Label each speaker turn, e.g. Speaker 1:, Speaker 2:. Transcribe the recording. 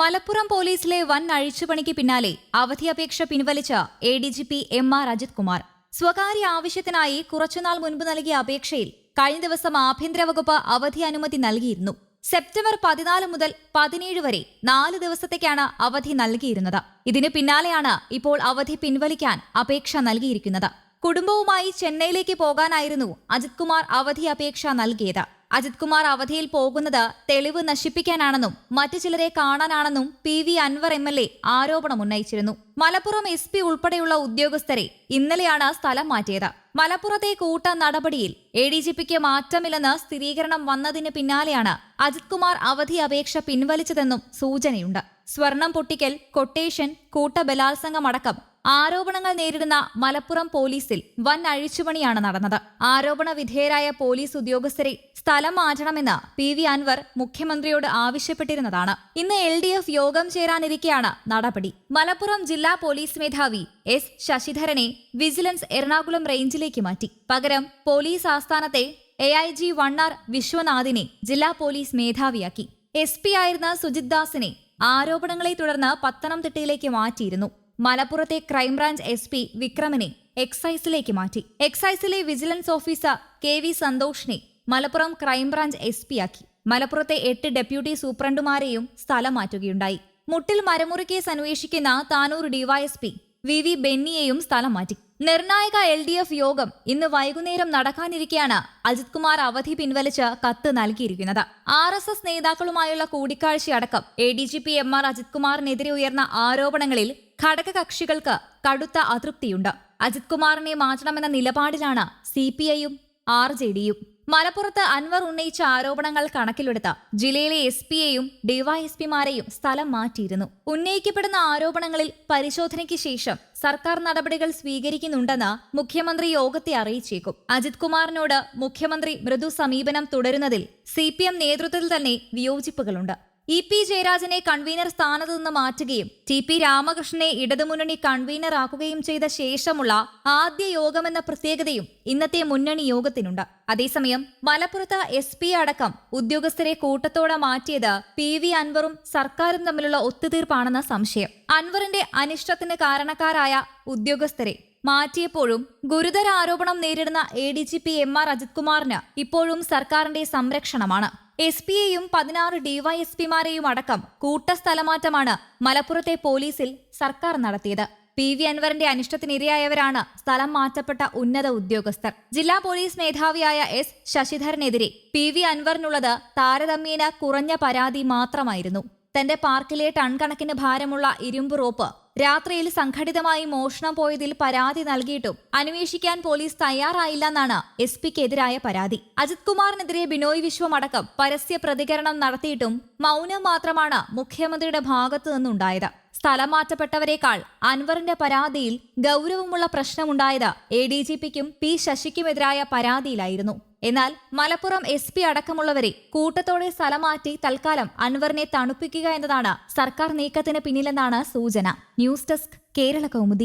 Speaker 1: മലപ്പുറം പോലീസിലെ വൻ അഴിച്ചുപണിക്ക് പിന്നാലെ അവധി അപേക്ഷ പിൻവലിച്ച A D G P M R Ajith Kumar. സ്വകാര്യ ആവശ്യത്തിനായി കുറച്ചുനാൾ മുൻപ് നൽകിയ അപേക്ഷയിൽ കഴിഞ്ഞ ദിവസം ആഭ്യന്തര വകുപ്പ് അവധി അനുമതി നൽകിയിരുന്നു. സെപ്റ്റംബർ പതിനാല് മുതൽ പതിനേഴ് വരെ നാല് ദിവസത്തേക്കാണ് അവധി നൽകിയിരുന്നത്. ഇതിന് പിന്നാലെയാണ് ഇപ്പോൾ അവധി പിൻവലിക്കാൻ അപേക്ഷ നൽകിയിരിക്കുന്നത്. കുടുംബവുമായി ചെന്നൈയിലേക്ക് പോകാനായിരുന്നു അജിത് കുമാർ അവധി അപേക്ഷ നൽകിയത്. അജിത് കുമാർ അവധിയിൽ പോകുന്നത് തെളിവ് നശിപ്പിക്കാനാണെന്നും മറ്റു ചിലരെ കാണാനാണെന്നും P V Anwar M L A ആരോപണമുന്നയിച്ചിരുന്നു Malappuram S P ഉൾപ്പെടെയുള്ള ഉദ്യോഗസ്ഥരെ ഇന്നലെയാണ് സ്ഥലം മാറ്റിയത്. മലപ്പുറത്തെ കൂട്ട നടപടിയിൽ എ ഡി ജി പിക്ക് മാറ്റമില്ലെന്ന് സ്ഥിരീകരണം വന്നതിന് പിന്നാലെയാണ് അജിത് കുമാർ അവധി അപേക്ഷ പിൻവലിച്ചതെന്നും സൂചനയുണ്ട്. സ്വർണം പൊട്ടിക്കൽ കൊട്ടേഷൻ കൂട്ട ബലാത്സംഗമടക്കം ആരോപണങ്ങൾ നേരിടുന്ന മലപ്പുറം പോലീസിൽ വൻ അഴിച്ചുപണിയാണ് നടന്നത്. ആരോപണ വിധേയരായ പോലീസ് ഉദ്യോഗസ്ഥരെ സ്ഥലം മാറ്റണമെന്ന് പി വി അൻവർ മുഖ്യമന്ത്രിയോട് ആവശ്യപ്പെട്ടിരുന്നതാണ്. ഇന്ന് എൽ ഡി എഫ് യോഗം ചേരാനിരിക്കെയാണ് നടപടി. മലപ്പുറം ജില്ലാ പോലീസ് മേധാവി എസ് ശശിധരനെ വിജിലൻസ് എറണാകുളം റേഞ്ചിലേക്ക് മാറ്റി. പകരം പോലീസ് ആസ്ഥാനത്തെ എ ഐ ജി വണ്ണാർ വിശ്വനാഥിനെ ജില്ലാ പോലീസ് മേധാവിയാക്കി. എസ് പി ആയിരുന്ന സുജിത് ദാസിനെ ആരോപണങ്ങളെ തുടർന്ന് പത്തനംതിട്ടയിലേക്ക് മാറ്റിയിരുന്നു. മലപ്പുറത്തെ ക്രൈംബ്രാഞ്ച് എസ് പി വിക്രമിനെ എക്സൈസിലേക്ക് മാറ്റി. എക്സൈസിലെ vigilance officer K V സന്തോഷിനെ Malappuram crime branch S P ആക്കി. മലപ്പുറത്തെ എട്ട് ഡെപ്യൂട്ടി സൂപ്രണ്ടുമാരെയും സ്ഥലം മാറ്റുകയുണ്ടായി. മുട്ടിൽ മരമുറി കേസ് അന്വേഷിക്കുന്ന താനൂർ ഡിവൈഎസ്പി വി വി ബെന്നിയെയും സ്ഥലം മാറ്റി. നിർണായക എൽ ഡി എഫ് യോഗം ഇന്ന് വൈകുന്നേരം നടക്കാനിരിക്കെയാണ് അജിത് കുമാർ അവധി പിൻവലിച്ച് കത്ത് നൽകിയിരിക്കുന്നത്. ആർ എസ് എസ് നേതാക്കളുമായുള്ള കൂടിക്കാഴ്ചയടക്കം A D G P M R Ajith കുമാറിനെതിരെ ഉയർന്ന ആരോപണങ്ങളിൽ ഘടകകക്ഷികൾക്ക് കടുത്ത അതൃപ്തിയുണ്ട്. അജിത് കുമാറിനെ മാറ്റണമെന്ന നിലപാടിലാണ് സി പി ഐയും ആർ ജെ ഡിയും. മലപ്പുറത്ത് അൻവർ ഉന്നയിച്ച ആരോപണങ്ങൾ കണക്കിലെടുത്ത് ജില്ലയിലെ എസ് പിയെയും ഡിവൈഎസ്പിമാരെയും സ്ഥലം മാറ്റിയിരുന്നു. ഉന്നയിക്കപ്പെടുന്ന ആരോപണങ്ങളിൽ പരിശോധനയ്ക്ക് ശേഷം സർക്കാർ നടപടികൾ സ്വീകരിക്കുന്നുണ്ടെന്ന് മുഖ്യമന്ത്രി യോഗത്തെ അറിയിച്ചേക്കും. അജിത് കുമാറിനോട് മുഖ്യമന്ത്രി മൃദു സമീപനം തുടരുന്നതിൽ സി നേതൃത്വത്തിൽ തന്നെ വിയോജിപ്പുകളുണ്ട്. ഇ പി ജയരാജനെ കൺവീനർ സ്ഥാനത്തു നിന്ന് മാറ്റുകയും ടി പി രാമകൃഷ്ണനെ ഇടതുമുന്നണി കൺവീനർ ആക്കുകയും ചെയ്ത ശേഷമുള്ള ആദ്യ യോഗമെന്ന പ്രത്യേകതയും ഇന്നത്തെ മുന്നണി യോഗത്തിനുണ്ട്. അതേസമയം മലപ്പുറത്ത് എസ് പി അടക്കം ഉദ്യോഗസ്ഥരെ കൂട്ടത്തോടെ മാറ്റിയത് പി വി അൻവറും സർക്കാരും തമ്മിലുള്ള ഒത്തുതീർപ്പാണെന്ന സംശയം. അൻവറിന്റെ അനിഷ്ടത്തിന് കാരണക്കാരായ ഉദ്യോഗസ്ഥരെ മാറ്റിയപ്പോഴും ഗുരുതര ആരോപണം നേരിടുന്ന A D G P M R Ajith കുമാറിന് ഇപ്പോഴും സർക്കാരിന്റെ സംരക്ഷണമാണ്. എസ് പിയെയും പതിനാറ് ഡിവൈഎസ്പിമാരെയും അടക്കം കൂട്ടസ്ഥലമാറ്റമാണ് മലപ്പുറത്തെ പോലീസിൽ സർക്കാർ നടത്തിയത്. പി വി അൻവറിന്റെ അനിഷ്ടത്തിനിരയായവരാണ് സ്ഥലം മാറ്റപ്പെട്ട ഉന്നത ഉദ്യോഗസ്ഥർ. ജില്ലാ പോലീസ് മേധാവിയായ എസ് ശശിധരനെതിരെ പി വി അൻവറിനുള്ളത് താരതമ്യേന കുറഞ്ഞ പരാതി മാത്രമായിരുന്നു. തന്റെ പാർക്കിലെ ടൺ കണക്കിന് ഭാരമുള്ള ഇരുമ്പ് റോപ്പ് രാത്രിയിൽ സംഘടിതമായി മോഷണം പോയതിൽ പരാതി നൽകിയിട്ടും അന്വേഷിക്കാൻ പോലീസ് തയ്യാറായില്ലെന്നാണ് എസ് പിക്കെതിരായ പരാതി. അജിത് കുമാറിനെതിരെ ബിനോയ് വിശ്വം അടക്കം പരസ്യ പ്രതികരണം നടത്തിയിട്ടും മൗനം മാത്രമാണ് മുഖ്യമന്ത്രിയുടെ ഭാഗത്തു നിന്നുണ്ടായത്. സ്ഥലം മാറ്റപ്പെട്ടവരെക്കാൾ അൻവറിന്റെ പരാതിയിൽ ഗൗരവമുള്ള പ്രശ്നമുണ്ടായത് എ ഡി ജി പിക്കും പി ശശിക്കുമെതിരായ പരാതിയിലായിരുന്നു. എന്നാൽ മലപ്പുറം എസ് പി അടക്കമുള്ളവരെ കൂട്ടത്തോടെ സ്ഥലം മാറ്റി തൽക്കാലം അൻവറിനെ തണുപ്പിക്കുക എന്നതാണ് സർക്കാർ നീക്കത്തിന് പിന്നിലെന്നാണ് സൂചന. News desk Kerala Kaumudi.